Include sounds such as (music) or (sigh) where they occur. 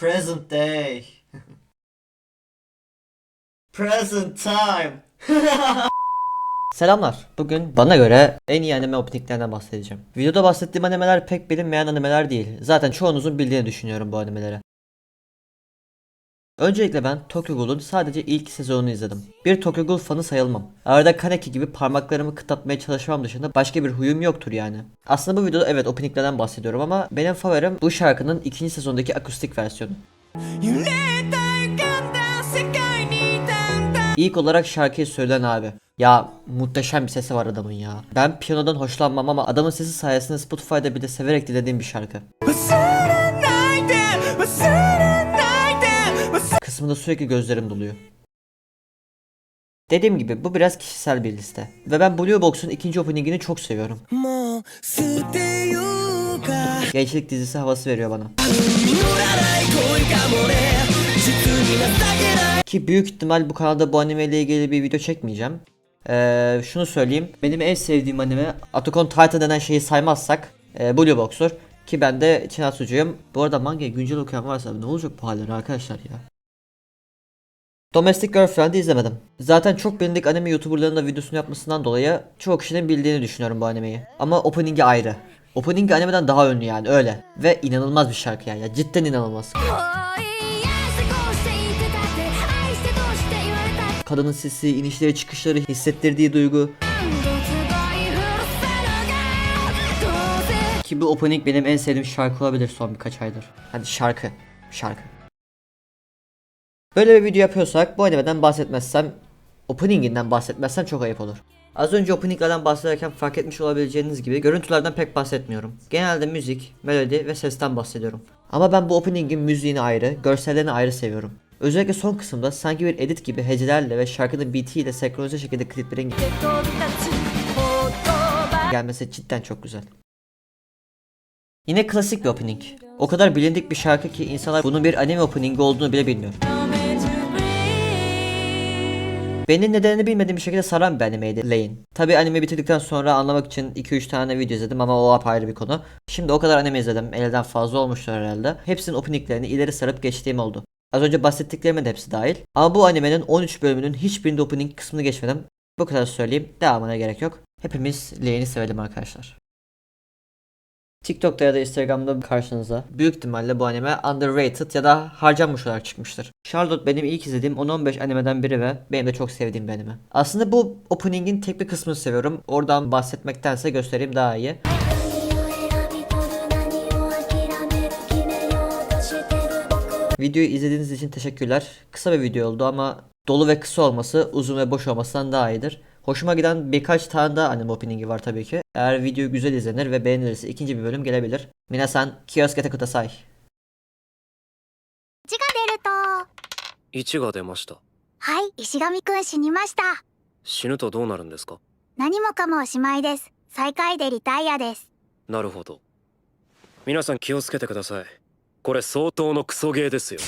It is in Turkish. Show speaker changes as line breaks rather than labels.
Present day. Present time. (laughs) Selamlar. Bugün bana göre en iyi anime openinglerden bahsedeceğim. Videoda bahsettiğim animeler pek bilinmeyen animeler değil. Zaten çoğunuzun bildiğini düşünüyorum bu animeleri. Öncelikle ben Tokyo Ghoul'un sadece ilk sezonunu izledim. Bir Tokyo Ghoul fanı sayılmam. Arada Kaneki gibi parmaklarımı kıtlatmaya çalışmam dışında başka bir huyum yoktur yani. Aslında bu videoda evet openinglerden bahsediyorum ama benim favorim bu şarkının ikinci sezondaki akustik versiyonu. İlk olarak şarkıyı söyleyen abi. Ya muhteşem bir sesi var adamın ya. Ben piyanodan hoşlanmam ama adamın sesi sayesinde Spotify'da bile severek dinlediğim bir şarkı kısmında sürekli gözlerim doluyor. Dediğim gibi bu biraz kişisel bir liste ve ben Blue Box'un ikinci openingini çok seviyorum. Gençlik dizisi havası veriyor bana. Ki büyük ihtimal bu kanalda bu anime ile ilgili bir video çekmeyeceğim. Ee, şunu söyleyeyim. Benim en sevdiğim anime Attack on Titan denen şeyi saymazsak e, Blue Box'tur. Ki ben de Çinasucuyum. Bu arada manga güncel okuyan varsa ne olacak bu halleri arkadaşlar ya. Domestic Girlfriend'i izlemedim. Zaten çok bilindik anime youtuberlarının da videosunu yapmasından dolayı çoğu kişinin bildiğini düşünüyorum bu animeyi. Ama opening'i ayrı. Opening animeden daha ünlü yani öyle. Ve inanılmaz bir şarkı yani. Cidden inanılmaz. Kadının sesi, inişleri, çıkışları, hissettirdiği duygu. Ki bu opening benim en sevdiğim şarkı olabilir son birkaç aydır. Hadi şarkı. Şarkı. Böyle bir video yapıyorsak bu animeden bahsetmezsem, openinginden bahsetmezsem çok ayıp olur. Az önce openinglerden bahsederken fark etmiş olabileceğiniz gibi görüntülerden pek bahsetmiyorum. Genelde müzik, melodi ve sesten bahsediyorum. Ama ben bu openingin müziğini ayrı, görsellerini ayrı seviyorum. Özellikle son kısımda sanki bir edit gibi hecelerle ve şarkının beatiyle senkronize şekilde kliplerin gelmesi cidden çok güzel. Yine klasik bir opening. O kadar bilindik bir şarkı ki insanlar bunun bir anime openingi olduğunu bile bilmiyor. Beni nedenini bilmediğim bir şekilde saran bir animeydi Lane. Tabi anime bitirdikten sonra anlamak için 2-3 tane video izledim ama o apayrı bir konu. Şimdi o kadar anime izledim. Elden fazla olmuştur herhalde. Hepsinin openinglerini ileri sarıp geçtiğim oldu. Az önce bahsettiklerimin de hepsi dahil. Ama bu animenin 13 bölümünün hiçbirinde opening kısmını geçmedim. Bu kadar söyleyeyim. Devamına gerek yok. Hepimiz Lane'i sevelim arkadaşlar. TikTok'ta ya da Instagram'da karşınıza. Büyük ihtimalle bu anime underrated ya da harcanmış olarak çıkmıştır. Charlotte benim ilk izlediğim 10-15 animeden biri ve benim de çok sevdiğim bir anime. Aslında bu opening'in tek bir kısmını seviyorum. Oradan bahsetmektense göstereyim daha iyi. Videoyu izlediğiniz için teşekkürler. Kısa bir video oldu ama dolu ve kısa olması uzun ve boş olmasından daha iyidir. Hoşuma giden birkaç tane daha anime openingi var tabii ki. Eğer video güzel izlenir ve beğenilirse ikinci bir bölüm gelebilir. Minasan kioskete kudasai.
字が出ると
1が出ました
はい石上くん死にました
死ぬとどうなるんですか
何もかもおしまいです最下位でリタイアです
なるほど皆さん気をつけてくださいこれ相当のクソゲーですよ